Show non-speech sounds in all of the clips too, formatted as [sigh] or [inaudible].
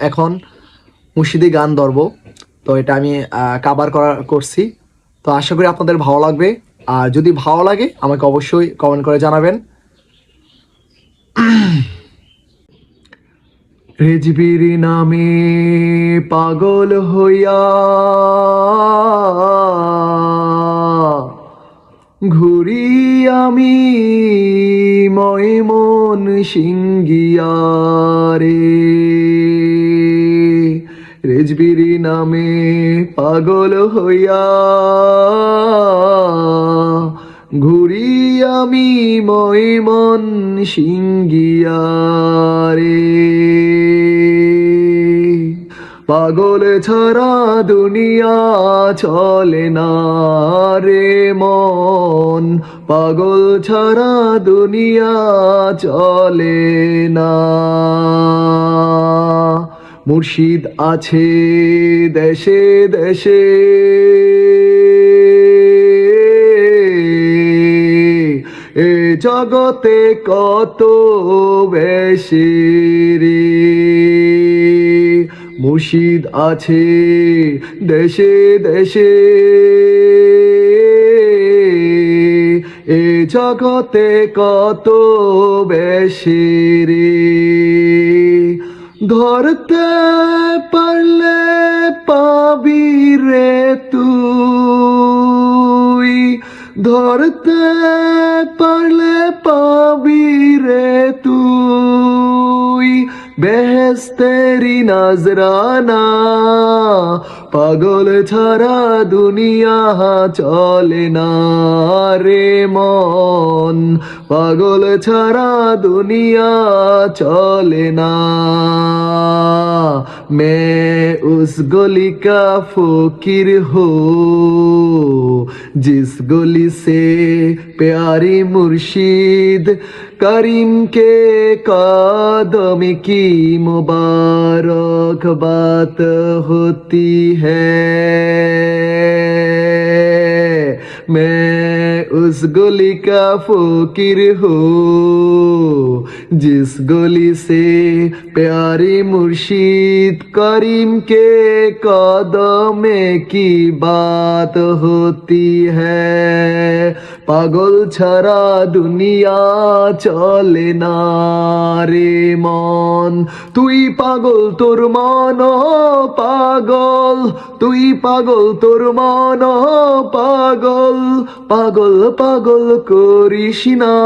এখন মুর্শিদি গান ধরব। তো এটা আমি কাবার করা করছি। তো আশা করি আপনাদের ভালো লাগবে। আর যদি ভালো লাগে, আমাকে অবশ্যই কমেন্ট করে জানাবেন। [clears throat] রেজবির নামে পাগল হইয়া ঘুরি আমি ময়মন সিঙ্গিয়া রে। রেজবির নামে পাগল হইয়া ঘুরি আমি ময়মন সিঙ্গিয়া রে পাগল ছাড়া দুনিয়া চলে না রে মন। পাগল ছাড়া দুনিয়া চলে না। মুর্শিদ আছে দেশে দেশে। এ জগতে কত বেশি মুর্শিদ আছে দেশে দেশে। এ জগতে কত বেশি রে। ধরতে পারলে পাবি রে তুই। ধরতে পারলে পাবি রে তুই। বেহেস্তেরি নাজরানা, পাগল ছাড়া দুনিয়া চলে না রে মন। পাগল ছাড়া দুনিয়া চলে না। मैं उस गली का फकीर हो, जिस गली से प्यारी मुर्शिद करीम के कदम की मुबारक बात होती है। मैं उस गोली का फोकिर हो, जिस गोली से प्यारी मुर्शीद करीम के कदम की बात होती है। পাগল ছাড়া দুনিয়া চলে না রে মন। তুই পাগল তোর মন পাগল। তুই পাগল তোর মন পাগল। পাগল পাগল করিস না,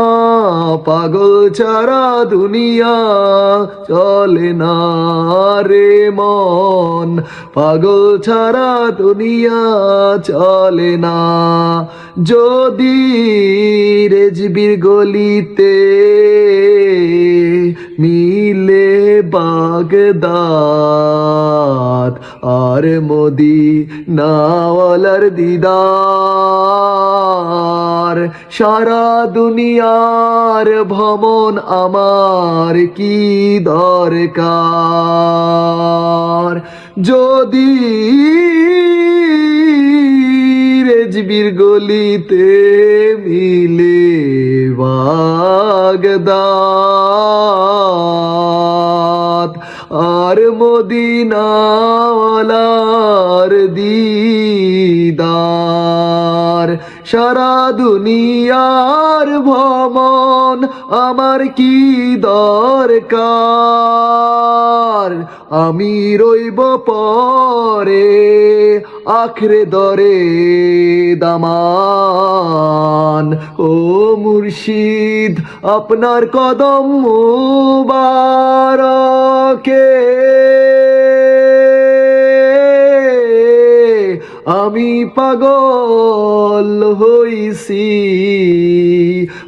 পাগল ছাড়া দুনিয়া চলে না রে মন। পাগল ছাড়া দুনিয়া চলে না। যদি রেজবির গলিতে মিলে বাগদাদ আর মোদি নাওয়ালার দিদার। সারা দুনিয়ার ভ্রমণ আমার কি দরকার? যদি রেজবির গলিতে মিলে বাগদাদ। আর মদিনাওয়ালার দিদার সারা দুনিয়ার ভ্রমণ আমার কি দরকার? আমি রইব পরে আখরে দরে দামান। ও মুর্শিদ আপনার কদম মুবারকে আমি পাগল হইছি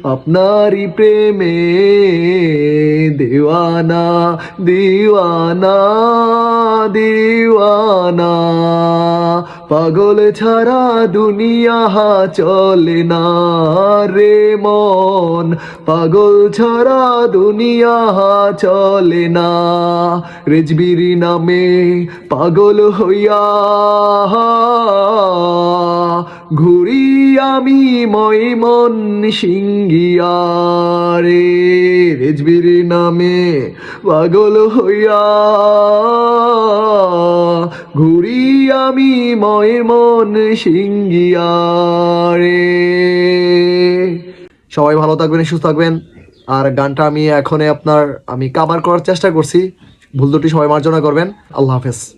আপনারই প্রেমে দিওয়ানা দিওয়ানা। দিওয়ানা। পাগল ছাড়া দুনিয়া চলে না রে মন। পাগল ছাড়া দুনিয়া চলে না। রেজবির নামে পাগল হইয়া ঘুরি আমি ময়মন সিঙ্গিয়া রে। রেজবির নামে পাগল হইয়া ঘুরি আমি ময়ের মন সিঙ্গিয়ারে সবাই ভালো থাকবেন, সুস্থ থাকবেন। আর গানটা আমি এখন আপনার, আমি কাভার করার চেষ্টা করছি। ভুল দুটি সবাই মার্জনা করবেন। আল্লাহ হাফেজ।